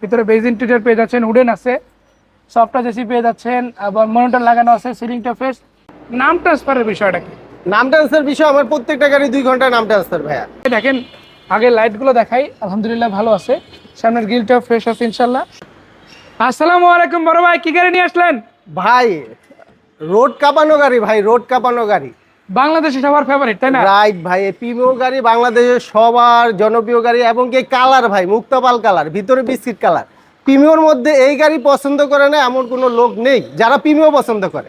ভিতরে beige interior পেয়ে যাচ্ছেন উডেন আছে সফটওয়্যার জেসি পেয়ে যাচ্ছেন আবার মনিটর লাগানো আছে সিলিংটা ফ্রেশ নাম ট্রান্সফারের বিষয়টা কি? নাম ট্রান্সফার বিষয় আমার প্রত্যেকটা গাড়ি দুই ঘন্টায় নাম ট্রান্সফার ভাইয়া। দেখেন আগে লাইটগুলো দেখাই আলহামদুলিল্লাহ ভালো আছে। সামনের গ্রিলটাও ফ্রেশ আছে ইনশাল্লাহ আসসালামু আলাইকুম বড় ভাই কি গাড়ি নিয়ে আসলেন? ভাই রোড কাঁপানো গাড়ি ভাই রোড কাঁপানো গাড়ি। বাংলাদেশে সবার ফেভারিট তাই না? রাইট ভাই প্রিমিয় গাড়ি বাংলাদেশের সবার জনপ্রিয় গাড়ি এবং কি কালার ভাই, মুক্তাপাল কালার, ভিতরে বিস্কিট কালার। প্রিমিয়র মধ্যে এই গাড়ি পছন্দ করে না এমন কোনো লোক নেই যারা পিমিও পছন্দ করে।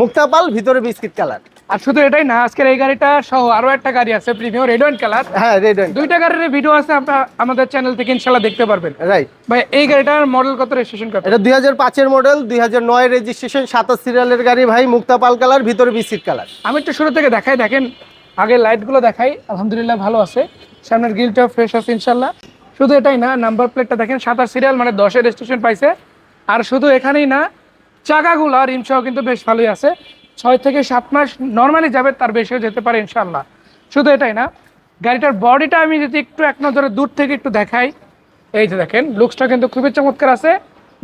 মুক্তাপাল, ভিতরে বিস্কিট কালার। আর শুধু এটাই না আজকের এই গাড়িটা সহ আরও একটা গাড়ি আছে প্রিমিয়াম রেড অ্যান্ড কালার হ্যাঁ রেড দুইটা গাড়ির ভিডিও আছে আপনারা আমাদের চ্যানেল থেকে ইনশাল্লাহ দেখতে পারবেন। রাইট ভাই এই গাড়িটার মডেল কত রেজিস্ট্রেশন কত? এটা দুই হাজার পাঁচের মডেল দুই হাজার নয় রেজিস্ট্রেশন সাতাশ সিরিয়ালের গাড়ি ভাই মুক্তাপাল কালার ভিতরে বিস্কিট কালার আমি একটু শুরু থেকে দেখাই দেখেন আগে লাইটগুলো দেখাই আলহামদুলিল্লাহ ভালো আছে। সামনের গ্রিলটাও ফ্রেশ আছে ইনশাল্লাহ শুধু এটাই না নাম্বার প্লেটটা দেখেন সাতাশ সিরিয়াল মানে দশের রেজিস্ট্রেশন পাইছে। আর শুধু এখানেই না চাকাগুলো আর রিমসহ কিন্তু বেশ ভালোই আছে। ছয় থেকে সাত মাস নর্মালি যাবে, তার বেশিও যেতে পারে ইনশাল্লাহ শুধু এটাই না, গাড়িটার বডিটা আমি যদি একটু এক নজরে দূর থেকে একটু দেখাই, এই যে দেখেন লুকসটা কিন্তু খুবই চমৎকার আছে।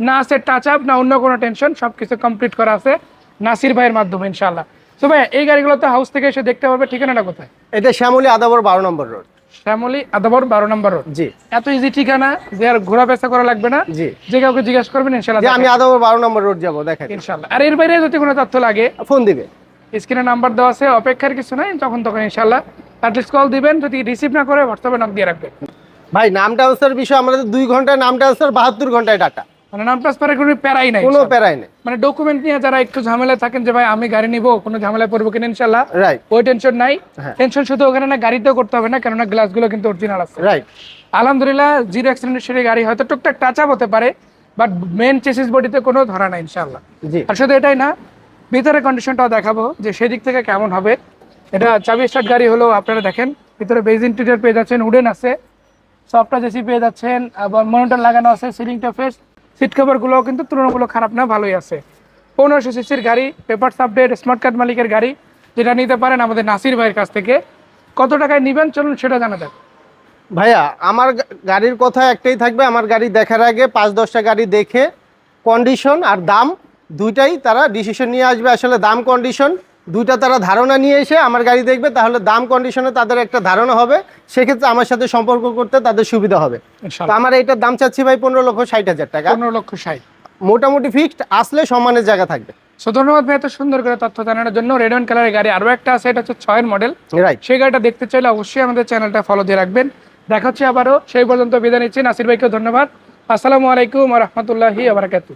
না আছে টাচ আপ না অন্য কোনো টেনশন সব কিছু কমপ্লিট করা আছে নাসির ভাইয়ের মাধ্যমে ইনশাল্লাহ তো ভাই এই গাড়িগুলো তো হাউস থেকে এসে দেখতে পারবে ঠিকানাটা কোথায়? এটা শ্যামলী আদাবর বারো নম্বর রোড শ্যামলী আদাবর বারো নম্বর রোড জি। এত ইজি ঠিকানা যে আর ঘোরা পেশা করা লাগবে না। জি। যে কাউকে জিজ্ঞেস করবেন ইনশাল্লাহ আমি আদাবর বারো নম্বর রোড যাব দেখেন ইনশাল্লাহ আর এর বাইরে যদি কোনো তথ্য লাগে ফোন দিবে। স্ক্রিনে নাম্বার দেওয়া আছে অপেক্ষার কিছু নাই তখন তখন ইনশাল্লাহ অ্যাটলিস্ট কল দিবেন যদি রিসিভ না করে হোয়াটসঅ্যাপে নক দিয়ে রাখবেন। ভাই নাম ট্রান্সফার বিষয় আমাদের দুই ঘন্টায় নাম ট্রান্সফার বাহাত্তর ঘন্টায় ডাটা মানে নাম ট্রান্সফারের কোনো প্যারাই নাই কোনো প্যারাই নেই। মানে ডকুমেন্ট নিয়ে যারা একটু ঝামেলায় থাকেন যে ভাই আমি গাড়ি নিব কোনো ঝামেলায় পড়ব কিনা ইনশাল্লাহ রাইট ওই টেনশন নাই। হ্যাঁ। টেনশন শুধু ওখানে না গাড়িতেও করতে হবে না কেননা গ্লাসগুলো কিন্তু অরিজিনাল আছে। রাইট আলহামদুলিল্লাহ জিরো অ্যাক্সিডেন্টের সেরে গাড়ি হয়তো টুকটাক টাচ আপ হতে পারে বাট মেন চেসিস বডিতে কোনো ধরা নাই ইনশাল্লাহ জি। আর শুধু এটাই না ভিতরে কন্ডিশনটাও দেখাবো যে সেদিক থেকে কেমন হবে। এটা চাবি স্টার্ট গাড়ি হলো আপনারা দেখেন ভিতরে বেজ ইন্টেরিয়র পেয়ে যাচ্ছেন উডেন আছে। সফটওয়্যার জেসি পেয়ে যাচ্ছেন আবার মনিটর লাগানো আছে সিলিংটা ফ্রেশ সিট কভারগুলো কিন্তু তুলনামূলক খারাপ না, ভালোই আছে। পনেরোশো সিসির গাড়ি পেপার আপডেট স্মার্ট কার্ড মালিকের গাড়ি, যেটা নিতে পারেন আমাদের নাসির ভাইয়ের কাছ থেকে। কত টাকায় নিবেন? চলুন সেটা জানা যাক। ভাইয়া, আমার গাড়ির কথা একটাই থাকবে, আমার গাড়ি দেখার আগে পাঁচ দশটা গাড়ি দেখে কন্ডিশন আর দাম, দুইটাই তারা ডিসিশন নিয়ে আসবে। আসলে দাম কন্ডিশন দুইটা তারা ধারণা নিয়ে এসে আমার গাড়ি দেখবে তাহলে দাম কন্ডিশনে তাদের একটা ধারণা হবে। সেক্ষেত্রে আমার সাথে সম্পর্ক করতে তাদের সুবিধা হবে। তো আমার এইটার দাম চাচ্ছি ভাই পনেরো লক্ষ ষাট হাজার টাকা। পনেরো লক্ষ ষাট। মোটামুটি ফিক্সড আসলে সম্মানের জায়গা থাকবে। সো ধন্যবাদ ভাই এত সুন্দর করে তথ্য জানানোর জন্য। রেড অ্যান্ড কালারের গাড়ি আরও একটা আছে এটা হচ্ছে ছয়ের মডেল রাইট সেই গাড়িটা দেখতে চাইলে অবশ্যই আমাদের চ্যানেলটা ফলো দিয়ে রাখবেন। দেখা হচ্ছে আবারও। সেই পর্যন্ত বিদায় নিচ্ছি। নাসির ভাইকেও ধন্যবাদ। আসসালামু আলাইকুম রহমতুল্লাহি আবরাকাতু